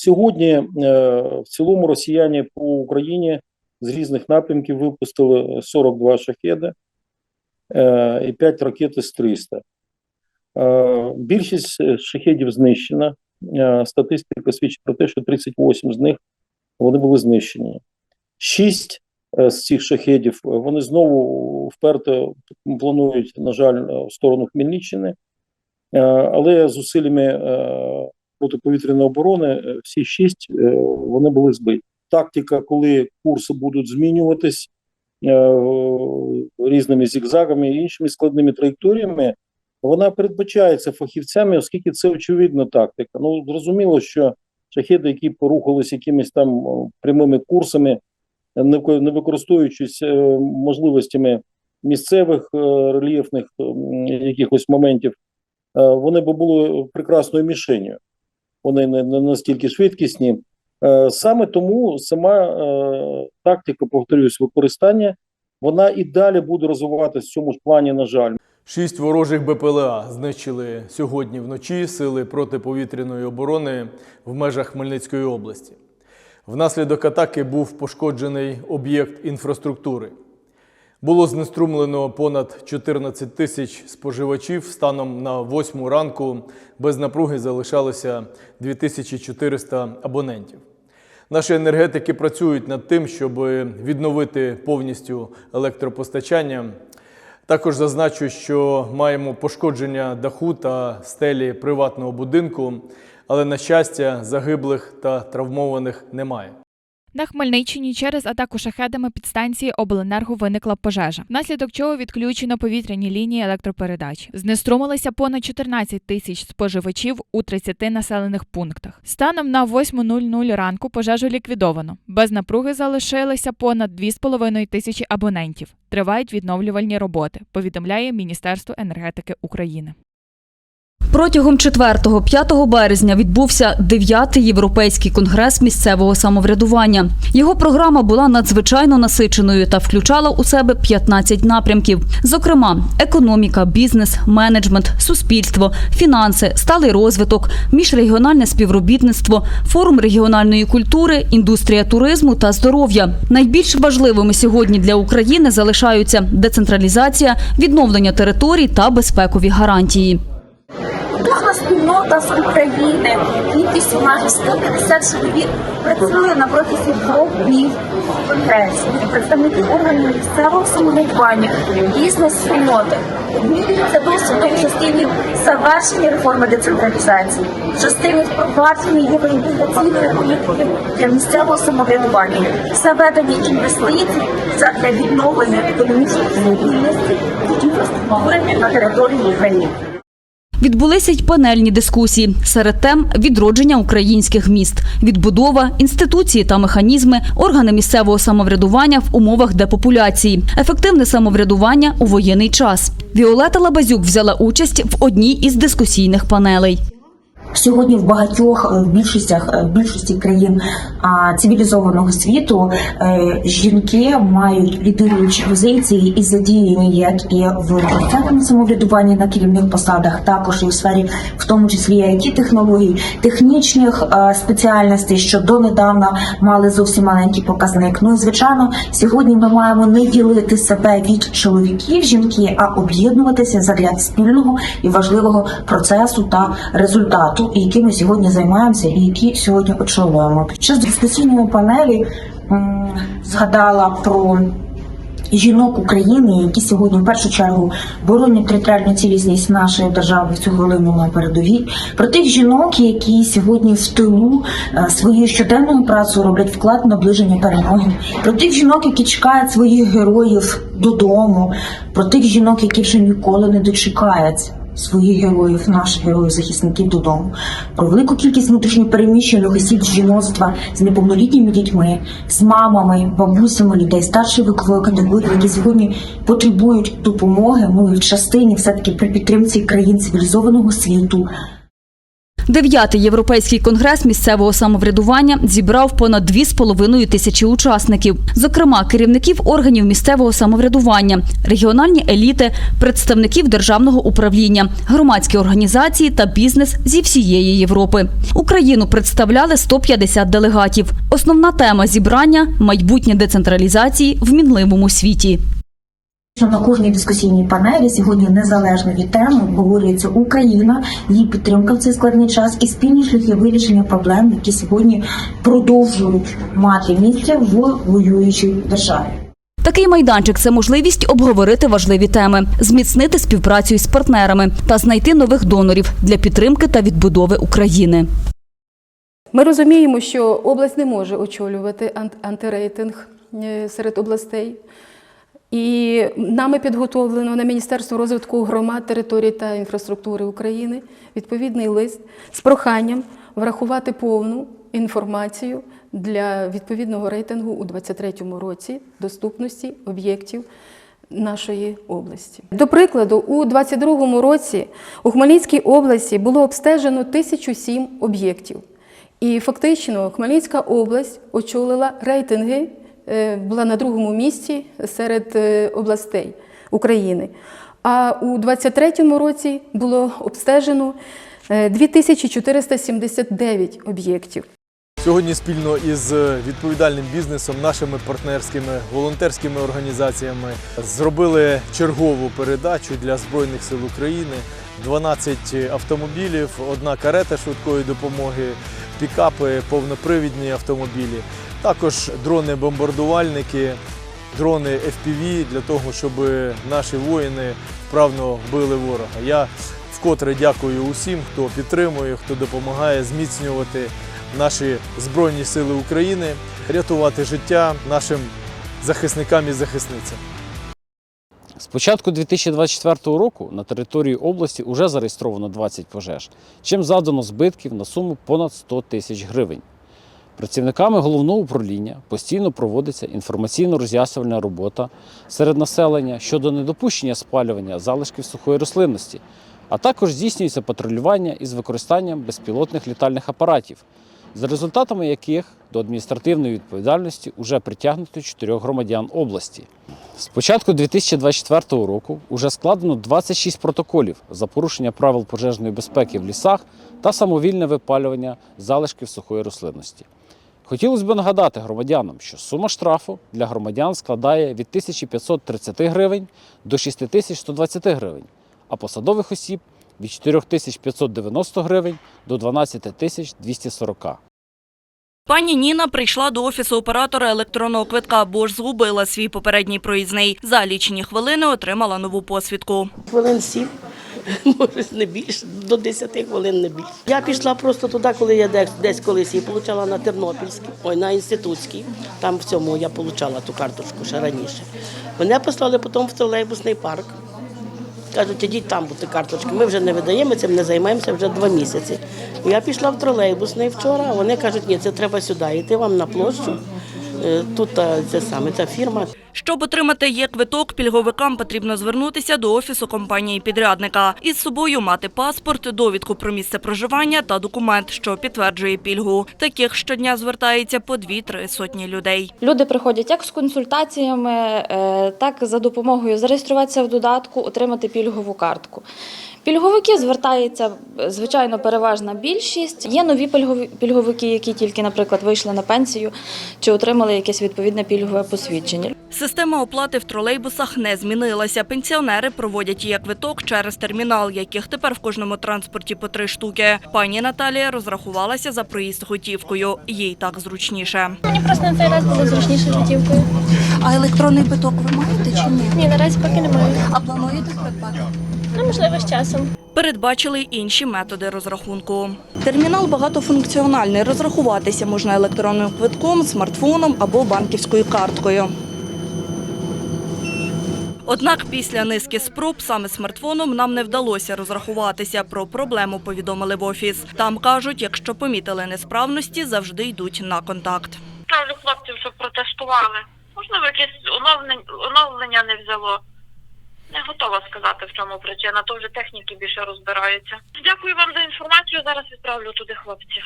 сьогодні е, в цілому росіяни по Україні з різних напрямків випустили 42 шахеди е, і 5 ракет С-300. Е, Більшість шахедів знищена. Статистика свідчить про те, що 38 з них вони були знищені. Шість з цих шахедів вони знову вперто планують, на жаль, в сторону Хмельниччини, але зусиллями протиповітряної оборони е, всі шість е, вони були збиті. Тактика, коли курси будуть змінюватись е, різними зігзагами і іншими складними траєкторіями, вона передбачається фахівцями, оскільки це очевидна тактика. Ну зрозуміло, що шахеди, які порухались якимись там прямими курсами, не використовуючись можливостями місцевих рельєфних якихось моментів, вони би були прекрасною мішенью. Вони не, не настільки швидкісні. Е, Саме тому сама е, тактика, повторюсь, використання, вона і далі буде розвиватися в цьому ж плані, на жаль. Шість ворожих БПЛА знищили сьогодні вночі сили протиповітряної оборони в межах Хмельницької області. Внаслідок атаки був пошкоджений об'єкт інфраструктури. Було знеструмлено понад 14 тисяч споживачів. Станом на 8 ранку без напруги залишалося 2400 абонентів. Наші енергетики працюють над тим, щоб відновити повністю електропостачання. Також зазначу, що маємо пошкодження даху та стелі приватного будинку, але на щастя, загиблих та травмованих немає. На Хмельниччині через атаку шахедами підстанції обленерго виникла пожежа, внаслідок чого відключено повітряні лінії електропередач. Знеструмилися понад 14 тисяч споживачів у 30 населених пунктах. Станом на 8.00 ранку пожежу ліквідовано. Без напруги залишилися понад 2,5 тисячі абонентів. Тривають відновлювальні роботи. Повідомляє Міністерство енергетики України. Протягом 4-5 березня відбувся 9-й європейський конгрес місцевого самоврядування. Його програма була надзвичайно насиченою та включала у себе 15 напрямків, зокрема, економіка, бізнес, менеджмент, суспільство, фінанси, сталий розвиток, міжрегіональне співробітництво, форум регіональної культури, індустрія туризму та здоров'я. Найбільш важливими сьогодні для України залишаються децентралізація, відновлення територій та безпекові гарантії. Кожна спільнота з України, кількістю майже 150 чоловік працює на протязі двох днів конгресу. Представники органів місцевого самоврядування, бізнес-спільноти обмінюються досвідом в частині завершення реформи децентралізації, в частині впровадження євроінтеграційної політики для місцевого самоврядування, заведення інвестицій для відновлення економічної стабільності і інфраструктури на території України. Відбулися й панельні дискусії. Серед тем відродження українських міст, відбудова, інституції та механізми, органи місцевого самоврядування в умовах депопуляції, ефективне самоврядування у воєнний час. Віолета Лабазюк взяла участь в одній із дискусійних панелей. Сьогодні в багатьох е, в більшостях е, в більшості країн цивілізованого світу е, жінки мають лідируючі позиції і задіяні як і в місцевому самоврядуванні на керівних посадах, також і в сфері, в тому числі it технологій, технічних спеціальностей, що донедавна мали зовсім маленький показник. Ну і звичайно, сьогодні ми маємо не ділити себе від чоловіків, жінки, а об'єднуватися задля спільного і важливого процесу та результату, і яким ми сьогодні займаємося, і які сьогодні очолюємо. Під час дискусійної панелі м, згадала про. Жінок України, які сьогодні в першу чергу боронять територіальну цілісність нашої держави в цю хвилину на передовій, про тих жінок, які сьогодні в тилу е, своєю щоденною працею роблять вклад наближення перемоги, про тих жінок, які чекають своїх героїв додому, про тих жінок, які вже ніколи не дочекаються своїх героїв, наших героїв, захисників додому, про велику кількість внутрішньопереміщених осіб жіноцтва з неповнолітніми дітьми, з мамами, бабусями людей старшої вікової категорії, які сьогодні потребують допомоги. Ну і в частині все таки при підтримці країн цивілізованого світу. Дев'ятий європейський конгрес місцевого самоврядування зібрав понад 2,5 тисячі учасників, зокрема керівників органів місцевого самоврядування, регіональні еліти, представників державного управління, громадські організації та бізнес зі всієї Європи. Україну представляли 150 делегатів. Основна тема зібрання майбутнє децентралізації в мінливому світі. Що на кожній дискусійній панелі сьогодні незалежно від теми обговорюється Україна, її підтримка в цей складний час і спільні шляхи вирішення проблем, які сьогодні продовжують мати місце в воюючій державі. Такий майданчик це можливість обговорити важливі теми, зміцнити співпрацю із партнерами та знайти нових донорів для підтримки та відбудови України. Ми розуміємо, що область не може очолювати ан- антирейтинг е, серед областей. І нами підготовлено на Міністерство розвитку громад, територій та інфраструктури України відповідний лист з проханням врахувати повну інформацію для відповідного рейтингу у 2023 році доступності об'єктів нашої області. До прикладу, у 2022 році у Хмельницькій області було обстежено 1007 об'єктів. І фактично Хмельницька область очолила рейтинги, була на другому місці серед е, областей України. А у 2023 році було обстежено е, 2479 об'єктів. Сьогодні спільно із відповідальним бізнесом, нашими партнерськими волонтерськими організаціями зробили чергову передачу для Збройних сил України. 12 автомобілів, одна карета швидкої допомоги, пікапи, повнопривідні автомобілі, також дрони-бомбардувальники, дрони FPV для того, щоб наші воїни вправно били ворога. Я вкотре дякую усім, хто підтримує, хто допомагає зміцнювати наші Збройні Сили України, рятувати життя нашим захисникам і захисницям. З початку 2024 року на території області вже зареєстровано 20 пожеж, чим завдано збитків на суму понад 100 тисяч гривень. Працівниками головного управління постійно проводиться інформаційно-роз'яснювальна робота серед населення щодо недопущення спалювання залишків сухої рослинності, а також здійснюється патрулювання із використанням безпілотних літальних апаратів, за результатами яких до адміністративної відповідальності вже притягнуто чотирьох громадян області. З початку 2024 року вже складено 26 протоколів за порушення правил пожежної безпеки в лісах та самовільне випалювання залишків сухої рослинності. Хотілося б нагадати громадянам, що сума штрафу для громадян складає від 1530 гривень до 6120 гривень, а посадових осіб від 4590 гривень до 12240. Пані Ніна прийшла до офісу оператора електронного квитка, бо ж згубила свій попередній проїзний. За лічені хвилини отримала нову посвідку. Хвилин сім, може не більше, до 10 хвилин не більше. Я пішла просто туди, коли я десь, десь колись її отримала на Тернопільській, ой, на інститутській. Там в цьому я отримала ту карточку ще раніше. Мене послали потім в тролейбусний парк. Кажуть, ідіть там бути карточки. Ми вже не видаємо, цим не займаємося вже два місяці. Я пішла в тролейбусний вчора, вони кажуть, ні, це треба сюди, йти вам на площу. Е, Тут е, це саме ця фірма. Щоб отримати є квиток, пільговикам потрібно звернутися до офісу компанії-підрядника. Із собою мати паспорт, довідку про місце проживання та документ, що підтверджує пільгу. Таких щодня звертається по дві-три сотні людей. Люди приходять як з консультаціями, е, так за допомогою зареєструватися в додатку, отримати пільгову картку. Пільговики звертається, звичайно, переважна більшість. Є нові пільговики, які тільки, наприклад, вийшли на пенсію чи отримали якесь відповідне пільгове посвідчення. Система оплати в тролейбусах не змінилася. Пенсіонери проводять є квиток через термінал, яких тепер в кожному транспорті по три штуки. Пані Наталія розрахувалася за проїзд готівкою. Їй так зручніше. Мені просто на цей раз буде зручніше життівкою. А електронний квиток ви маєте чи ні? Ні, наразі поки немає. А плануєте придбати? Ну, можливо, з часом. Передбачили інші методи розрахунку. Термінал багатофункціональний. Розрахуватися можна електронним квитком, смартфоном або банківською карткою. Однак після низки спроб саме смартфоном нам не вдалося розрахуватися. Про проблему повідомили в офіс. Там кажуть, якщо помітили несправності, завжди йдуть на контакт. Ставлю хлопців, щоб протестували. Можливо, якесь оновлення не взяло. Не готова сказати, в чому причина. То вже техніки більше розбираються. Дякую вам за інформацію. Зараз відправлю туди хлопців.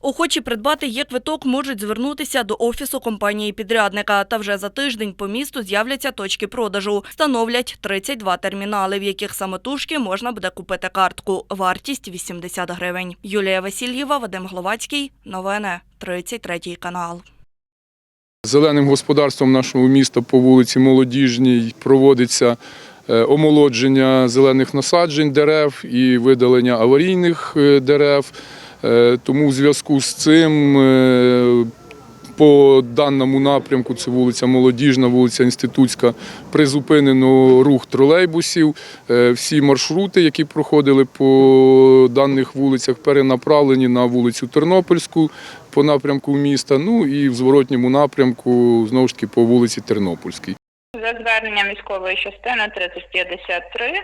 Охочі придбати є квиток можуть звернутися до офісу компанії підрядника. Та вже за тиждень по місту з'являться точки продажу. Становлять 32 термінали, в яких самотужки можна буде купити картку. Вартість 80 гривень. Юлія Васильєва, Вадим Гловацький. Новини 33 канал. Зеленим господарством нашого міста по вулиці Молодіжній проводиться омолодження зелених насаджень дерев і видалення аварійних е, дерев. Е, Тому в зв'язку з цим е, по даному напрямку, це вулиця Молодіжна, вулиця Інститутська, призупинено рух тролейбусів. Е, Всі маршрути, які проходили по даних вулицях, перенаправлені на вулицю Тернопільську по напрямку міста, ну і в зворотньому напрямку знову ж таки по вулиці Тернопільській. За зверненням військової частини 3053 е,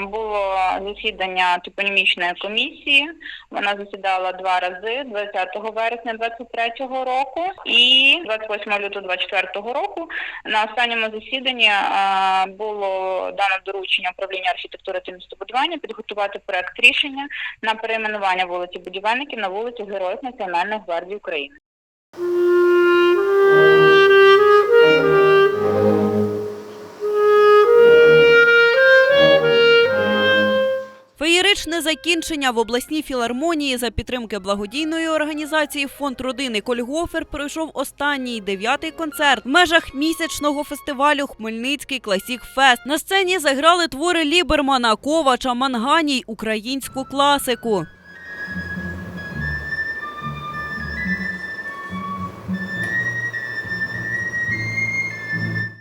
було засідання топонімічної комісії. Вона засідала два рази 20 вересня 23 року і 28 лютого 24 року. На останньому засіданні е, було дано доручення управління архітектури та містобудування підготувати проект рішення на перейменування вулиці будівельників на вулицю Героїв Національної гвардії України. Феєричне закінчення в обласній філармонії за підтримки благодійної організації Фонд родини Кольгофер пройшов останній дев'ятий концерт в межах місячного фестивалю Хмельницький Класік Фест. На сцені заграли твори Лібермана, Ковача, Манганій, українську класику.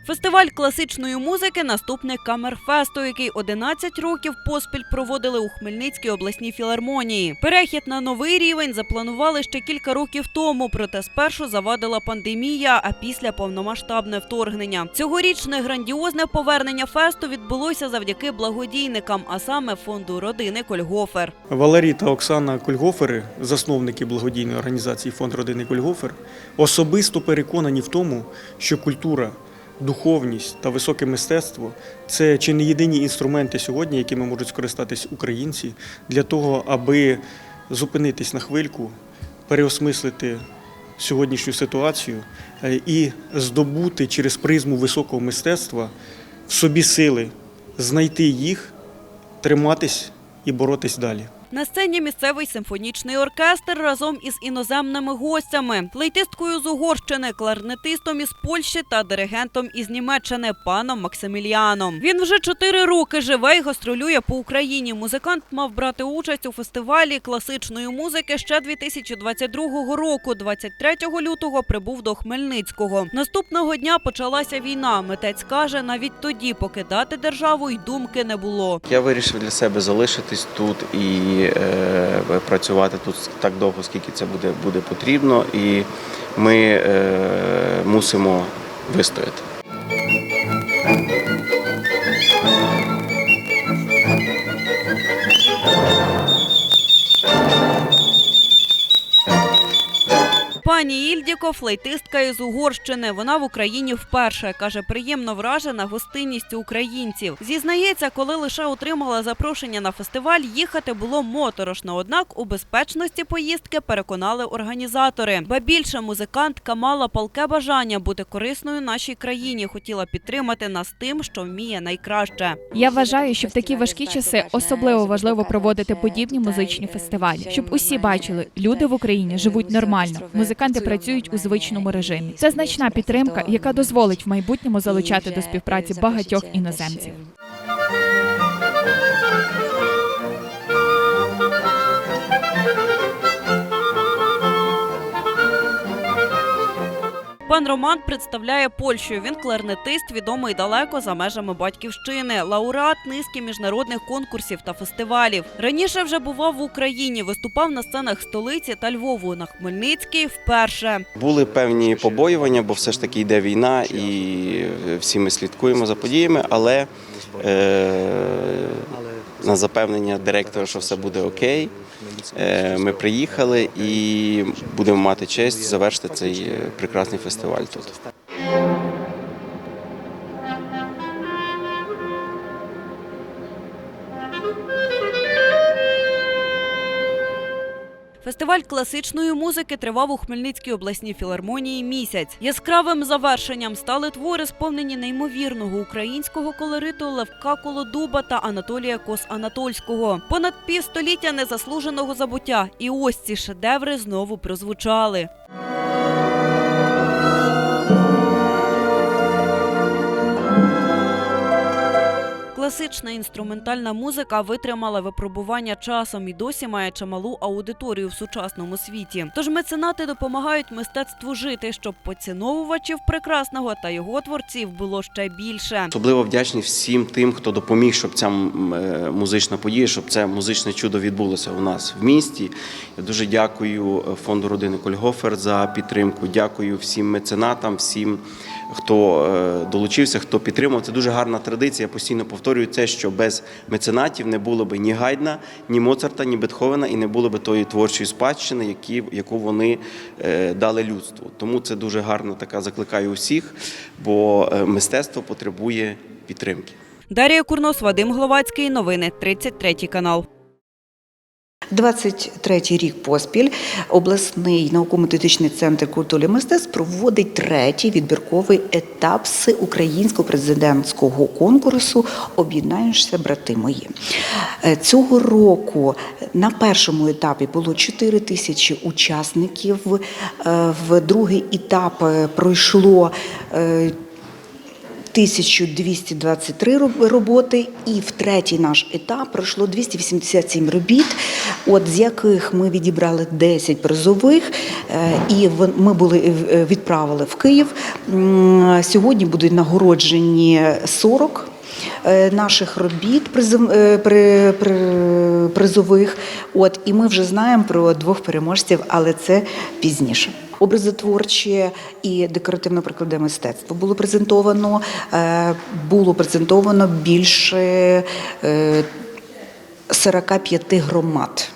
Фестиваль класичної музики наступник Камерфесту, який 11 років поспіль проводили у Хмельницькій обласній філармонії. Перехід на новий рівень запланували ще кілька років тому, проте спершу завадила пандемія, а після повномасштабне вторгнення. Цьогорічне грандіозне повернення фесту відбулося завдяки благодійникам, а саме фонду родини Кольгофер. Валерій та Оксана Кольгофери, засновники благодійної організації Фонд родини Кольгофер, особисто переконані в тому, що культура, духовність та високе мистецтво це чи не єдині інструменти сьогодні, якими можуть скористатись українці для того, аби зупинитись на хвильку, переосмислити сьогоднішню ситуацію е, і здобути через призму високого мистецтва в собі сили, знайти їх, триматись і боротись далі. На сцені місцевий симфонічний оркестр разом із іноземними гостями, флейтисткою з Угорщини, кларнетистом із Польщі та диригентом із Німеччини паном Максиміліаном. Він вже чотири роки живе і гастролює по Україні. Музикант мав брати участь у фестивалі класичної музики ще 2022 року. 23 лютого прибув до Хмельницького. Наступного дня почалася війна. Митець каже, навіть тоді покидати державу й думки не було. Я вирішив для себе залишитись тут і е, працювати тут так довго, скільки це буде, буде потрібно, і ми е, мусимо вистояти. Пані Ільдіко, флейтистка із Угорщини. Вона в Україні вперше каже, приємно вражена гостинністю українців. Зізнається, коли лише отримала запрошення на фестиваль, їхати було моторошно. Однак у безпечності поїздки переконали організатори. Ба більше музикантка мала палке бажання бути корисною нашій країні. Хотіла підтримати нас тим, що вміє найкраще. Я вважаю, що в такі важкі часи особливо важливо проводити подібні музичні фестивалі, щоб усі бачили, люди в Україні живуть нормально. Музиканти працюють у звичному режимі. Це значна підтримка, яка дозволить в майбутньому залучати до співпраці багатьох іноземців. Пан Роман представляє Польщу. Він кларнетист, відомий далеко за межами батьківщини, лауреат низки міжнародних конкурсів та фестивалів. Раніше вже бував в Україні, виступав на сценах столиці та Львову. На Хмельницький вперше. Були певні побоювання, бо все ж таки йде війна, і всі ми слідкуємо за подіями, але е, на запевнення директора, що все буде окей. Е, Ми приїхали і будемо мати честь завершити цей е, прекрасний фестиваль тут. Фестиваль класичної музики тривав у Хмельницькій обласній філармонії місяць. Яскравим завершенням стали твори, сповнені неймовірного українського колориту Левка Колодуба та Анатолія Кос-Анатольського. Понад півстоліття незаслуженого забуття. І ось ці шедеври знову прозвучали. Класична інструментальна музика витримала випробування часом і досі має чималу аудиторію в сучасному світі. Тож меценати допомагають мистецтву жити, щоб поціновувачів прекрасного та його творців було ще більше. Особливо вдячні всім тим, хто допоміг, щоб ця е, музична подія, щоб це музичне чудо відбулося у нас в місті. Я дуже дякую е, фонду родини Кольгофер за підтримку. Дякую всім меценатам, всім, хто е, долучився, хто підтримав. Це дуже гарна традиція. Я постійно повторюю це, що без меценатів не було б ні Гайдна, ні Моцарта, ні Бетховена, і не було б тої творчої спадщини, які, яку вони е, дали людству. Тому це дуже гарно така закликаю усіх, бо е, мистецтво потребує підтримки. Дарія Курнос, Вадим Гловацький. Новини 33 канал. 23-й рік поспіль обласний науково-методичний центр культури мистецтв проводить третій відбірковий етап всеукраїнського президентського конкурсу Об'єднаєшся, брати мої. Е, Цього року на першому етапі було 4 тисячі учасників. Е, В другий етап е, пройшло 1223 роб- роботи, і в третій наш етап пройшло 287 робіт, от з яких ми відібрали 10 призових, е, і ми були е, відправили в Київ. Сьогодні будуть нагороджені 40 е, наших робіт е, при- при- призових. От і ми вже знаємо про двох переможців, але це пізніше. Образотворче і декоративно-прикладне мистецтво було презентовано. Е, Було презентовано більше е, 45 громад.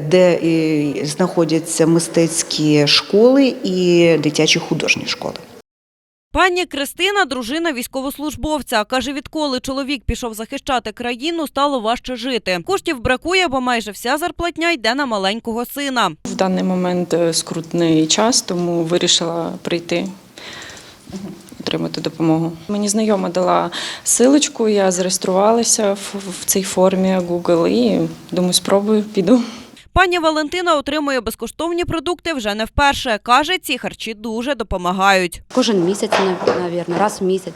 Де е, знаходяться мистецькі школи і дитячі художні школи. Пані Кристина, дружина військовослужбовця, каже, відколи чоловік пішов захищати країну, стало важче жити. Коштів бракує, бо майже вся зарплатня йде на маленького сина. В даний момент е, скрутний час, тому вирішила прийти. Отримати допомогу. Мені знайома дала силочку, я зареєструвалася в, цій формі Google і думаю, спробую, піду. Пані Валентина отримує безкоштовні продукти вже не вперше. Каже, ці харчі дуже допомагають. Кожен місяць, мабуть, раз в місяць.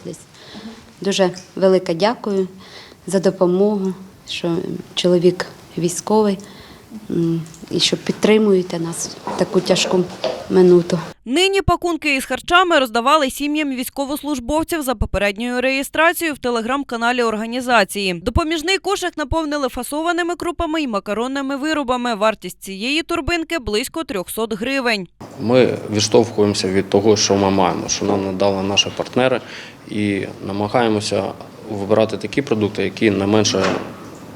Дуже велике дякую за допомогу, що чоловік військовий і що підтримуєте нас в таку тяжку минуту. Нині пакунки із харчами роздавали сім'ям військовослужбовців за попередньою реєстрацією в телеграм-каналі організації. Допоміжний кошик наповнили фасованими крупами і макаронними виробами. Вартість цієї турбинки близько 300 гривень. Ми відштовхуємося від того, що ми маємо, що нам надали наші партнери, і намагаємося вибирати такі продукти, які найменше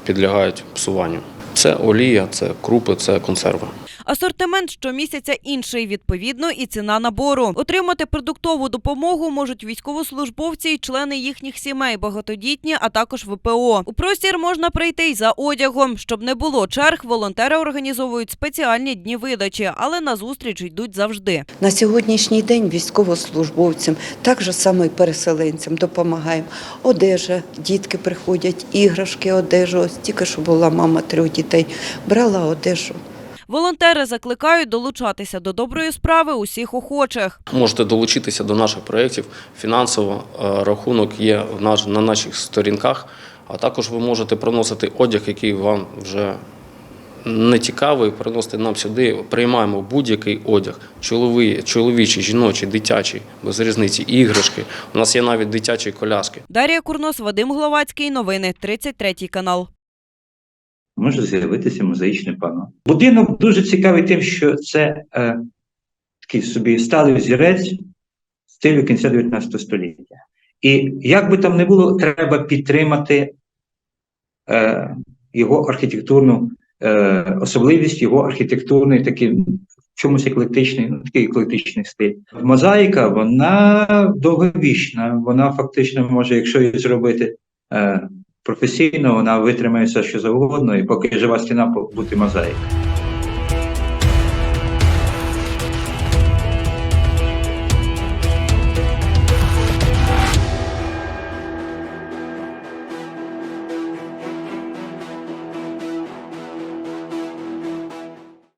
підлягають псуванню. Це олія, це крупи, це консерви. Асортимент щомісяця інший, відповідно, і ціна набору. Отримати продуктову допомогу можуть військовослужбовці і члени їхніх сімей, багатодітні, а також ВПО. У простір можна прийти й за одягом. Щоб не було черг, волонтери організовують спеціальні дні видачі, але на зустріч йдуть завжди. На сьогоднішній день військовослужбовцям, так само і переселенцям допомагаємо. Одежа, дітки приходять, іграшки, одежу. Ось тільки що була мама трьох дітей, брала одежу. Волонтери закликають долучатися до доброї справи усіх охочих. Можете долучитися до наших проєктів. Фінансово е, рахунок є на наших сторінках, а також ви можете приносити одяг, який вам вже не цікавий, приносити нам сюди. Приймаємо будь-який одяг, чолові, чоловічий, жіночий, дитячий, без різниці, іграшки. У нас є навіть дитячі коляски. Дар'я Курнос, Вадим Гловацький. Новини 33 канал. Може з'явитися мозаїчне панно. Будинок дуже цікавий тим, що це е, такий собі сталий взірець стилю кінця 19 століття. І як би там не було, треба підтримати е, його архітектурну е, особливість, його архітектурний такий чомусь еклектичний, ну, такий еклектичний стиль. Мозаїка, вона довговічна, вона фактично може, якщо її зробити е, професійно вона витримає все, що завгодно, і поки жива стіна, бути мозаїка.